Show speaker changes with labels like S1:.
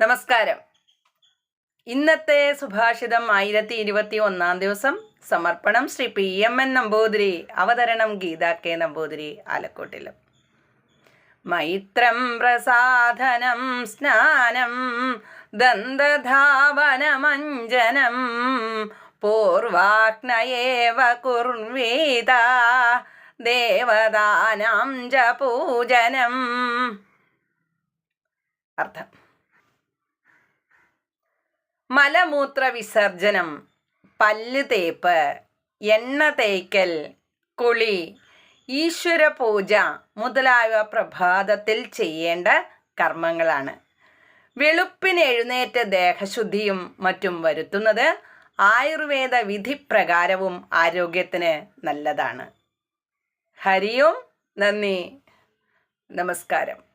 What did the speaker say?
S1: നമസ്കാരം. ഇന്നത്തെ സുഭാഷിതം ആയിരത്തി ഇരുപത്തി ഒന്നാം ദിവസം സമർപ്പണം Shri P M N Namboothiri അവതരണം ഗീത കെ നമ്പൂതിരി ആലക്കോട്ടിലും മൈത്രം പ്രസാധനം സ്നാനം ദന്തധാവനമഞ്ജനം പൂർവാഗ്നയേവ കുർവീത ദേവദാനം ച പൂജനം അർത്ഥം. മലമൂത്ര വിസർജനം പല്ല് തേപ്പ് എണ്ണ തേക്കൽ കുളി ഈശ്വര പൂജ മുതലായവ പ്രഭാതത്തിൽ ചെയ്യേണ്ട കർമ്മങ്ങളാണ്. വെളുപ്പിന് എഴുന്നേറ്റ് ദേഹശുദ്ധിയും മറ്റും വരുത്തുന്നത് ആയുർവേദ വിധിപ്രകാരവും ആരോഗ്യത്തിന് നല്ലതാണ്. ഹരിയും നന്ദി. നമസ്കാരം.